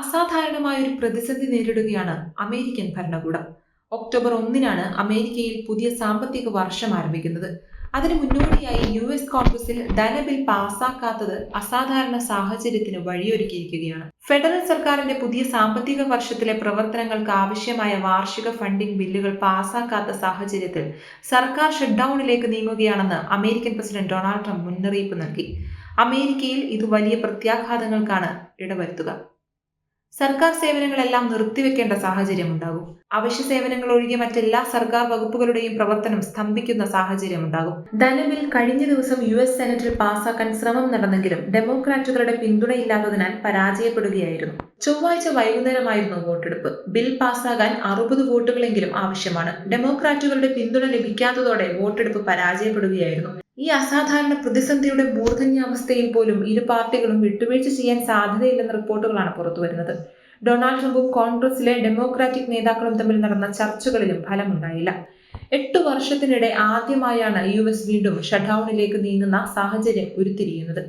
അസാധാരണമായ ഒരു പ്രതിസന്ധി നേരിടുകയാണ് അമേരിക്കൻ ഭരണകൂടം. ഒക്ടോബർ ഒന്നിനാണ് അമേരിക്കയിൽ പുതിയ സാമ്പത്തിക വർഷം ആരംഭിക്കുന്നത്. അതിനു മുന്നോടിയായി യു എസ് കോൺഗ്രസിൽ ധനബിൽ പാസാക്കാത്തത് അസാധാരണ സാഹചര്യത്തിന് വഴിയൊരുക്കിയിരിക്കുകയാണ്. ഫെഡറൽ സർക്കാരിന്റെ പുതിയ സാമ്പത്തിക വർഷത്തിലെ പ്രവർത്തനങ്ങൾക്ക് ആവശ്യമായ വാർഷിക ഫണ്ടിംഗ് ബില്ലുകൾ പാസാക്കാത്ത സാഹചര്യത്തിൽ സർക്കാർ ഷട്ട്ഡൌണിലേക്ക് നീങ്ങുകയാണെന്ന് അമേരിക്കൻ പ്രസിഡന്റ് ഡൊണാൾഡ് ട്രംപ് മുന്നറിയിപ്പ് നൽകി. അമേരിക്കയിൽ ഇത് വലിയ പ്രത്യാഘാതങ്ങൾക്കാണ് ഇടവരുത്തുക. സർക്കാർ സേവനങ്ങളെല്ലാം നിർത്തിവെക്കേണ്ട സാഹചര്യം ഉണ്ടാകും അവശ്യ സേവനങ്ങൾ ഒഴികെ മറ്റെല്ലാ സർക്കാർ വകുപ്പുകളുടെയും പ്രവർത്തനം സ്തംഭിക്കുന്ന സാഹചര്യം ഉണ്ടാകും ധനബിൽ കഴിഞ്ഞ ദിവസം യു എസ് സെനറ്റിൽ പാസാക്കാൻ ശ്രമം നടന്നെങ്കിലും ഡെമോക്രാറ്റുകളുടെ പിന്തുണയില്ലാത്തതിനാൽ പരാജയപ്പെടുകയായിരുന്നു. ചൊവ്വാഴ്ച വൈകുന്നേരമായിരുന്നു വോട്ടെടുപ്പ്. ബിൽ പാസാകാൻ അറുപത് വോട്ടുകളെങ്കിലും ആവശ്യമാണ്. ഡെമോക്രാറ്റുകളുടെ പിന്തുണ ലഭിക്കാത്തതോടെ വോട്ടെടുപ്പ് പരാജയപ്പെടുകയായിരുന്നു. ഈ അസാധാരണ പ്രതിസന്ധിയുടെ മൂർധന്യാവസ്ഥയിൽ പോലും ഇരു പാർട്ടികളും വിട്ടുവീഴ്ച ചെയ്യാൻ സാധ്യതയില്ലെന്ന റിപ്പോർട്ടുകളാണ് പുറത്തുവരുന്നത് ഡൊണാൾഡ് ട്രംപും കോൺഗ്രസിലെ ഡെമോക്രാറ്റിക് നേതാക്കളും തമ്മിൽ നടന്ന ചർച്ചകളിലും ഫലമുണ്ടായില്ല. എട്ടു വർഷത്തിനിടെ ആദ്യമായാണ് യു എസ് വീണ്ടും ഷട്ട്ഡൌണിലേക്ക് നീങ്ങുന്ന സാഹചര്യം ഉരുത്തിരിയുന്നത്.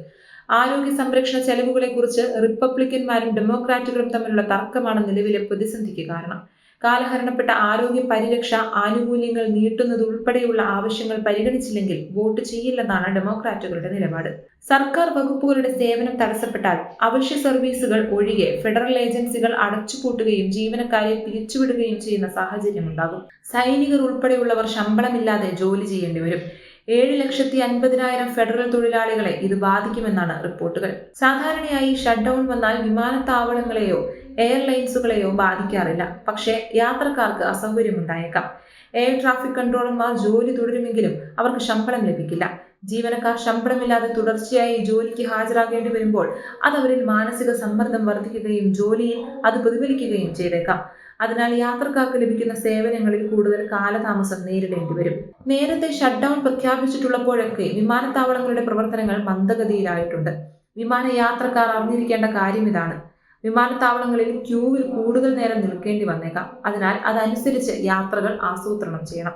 ആരോഗ്യ സംരക്ഷണ ചെലവുകളെക്കുറിച്ച് റിപ്പബ്ലിക്കന്മാരും ഡെമോക്രാറ്റുകളും തമ്മിലുള്ള തർക്കമാണ് നിലവിലെ പ്രതിസന്ധിക്ക് കാരണം. കാലഹരണപ്പെട്ട ആരോഗ്യ പരിരക്ഷ ആനുകൂല്യങ്ങൾ നീട്ടുന്നത് ഉൾപ്പെടെയുള്ള ആവശ്യങ്ങൾ പരിഗണിച്ചില്ലെങ്കിൽ വോട്ട് ചെയ്യില്ലെന്നാണ് ഡെമോക്രാറ്റുകളുടെ നിലപാട്. സർക്കാർ വകുപ്പുകളുടെ സേവനം തടസ്സപ്പെട്ടാൽ അവശ്യ സർവീസുകൾ ഒഴികെ ഫെഡറൽ ഏജൻസികൾ അടച്ചുപൂട്ടുകയും ജീവനക്കാരെ പിരിച്ചുവിടുകയും ചെയ്യുന്ന സാഹചര്യമുണ്ടാകും. സൈനികർ ഉൾപ്പെടെയുള്ളവർ ശമ്പളമില്ലാതെ ജോലി ചെയ്യേണ്ടി വരും. ഏഴ് ലക്ഷത്തി അൻപതിനായിരം ഫെഡറൽ തൊഴിലാളികളെ ഇത് ബാധിക്കുമെന്നാണ് റിപ്പോർട്ടുകൾ. സാധാരണയായി ഷട്ട് ഡൗൺ വന്നാൽ വിമാനത്താവളങ്ങളെയോ എയർലൈൻസുകളെയോ ബാധിക്കാറില്ല. പക്ഷേ യാത്രക്കാർക്ക് അസൗകര്യമുണ്ടായേക്കാം. എയർ ട്രാഫിക് കൺട്രോളർമാർ ജോലി തുടരുമെങ്കിലും അവർക്ക് ശമ്പളം ലഭിക്കില്ല. ജീവനക്കാർ ശമ്പളമില്ലാതെ തുടർച്ചയായി ജോലിക്ക് ഹാജരാകേണ്ടി വരുമ്പോൾ അത് അവരിൽ മാനസിക സമ്മർദ്ദം വർദ്ധിക്കുകയും ജോലിയിൽ അത് പ്രതിഫലിക്കുകയും ചെയ്തേക്കാം. അതിനാൽ യാത്രക്കാർക്ക് ലഭിക്കുന്ന സേവനങ്ങളിൽ കൂടുതൽ കാലതാമസം നേരിടേണ്ടി വരും. നേരത്തെ ഷട്ട് ഡൗൺ പ്രഖ്യാപിച്ചിട്ടുള്ളപ്പോഴൊക്കെ വിമാനത്താവളങ്ങളുടെ പ്രവർത്തനങ്ങൾ മന്ദഗതിയിലായിട്ടുണ്ട്. വിമാനയാത്രക്കാർ അറിഞ്ഞിരിക്കേണ്ട കാര്യം ഇതാണ്. വിമാനത്താവളങ്ങളിൽ ക്യൂവിൽ കൂടുതൽ നേരം നിൽക്കേണ്ടി വന്നേക്കാം. അതിനാൽ അതനുസരിച്ച് യാത്രകൾ ആസൂത്രണം ചെയ്യണം.